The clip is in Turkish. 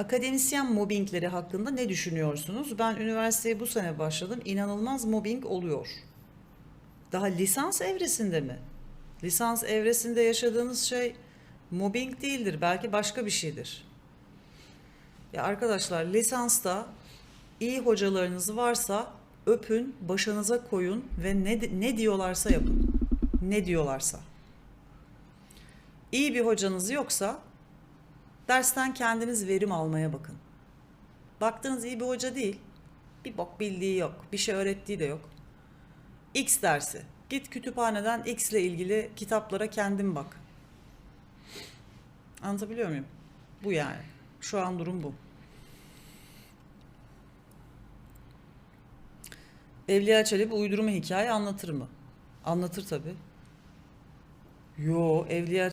Akademisyen mobbingleri hakkında ne düşünüyorsunuz? Ben üniversiteye bu sene başladım. İnanılmaz mobbing oluyor. Daha lisans evresinde mi? Lisans evresinde yaşadığınız şey mobbing değildir. Belki başka bir şeydir. Ya arkadaşlar lisansta iyi hocalarınız varsa öpün, başınıza koyun ve ne ne diyorlarsa yapın. Ne diyorlarsa. İyi bir hocanız yoksa dersten kendiniz verim almaya bakın. Baktığınız iyi bir hoca değil. Bir bok bildiği yok. Bir şey öğrettiği de yok. X dersi. Git kütüphaneden X ile ilgili kitaplara kendin bak. Anlatabiliyor muyum? Bu yani. Şu an durum bu. Evliya Çelebi uydurma hikaye anlatır mı? Anlatır tabii. Yo, Evliya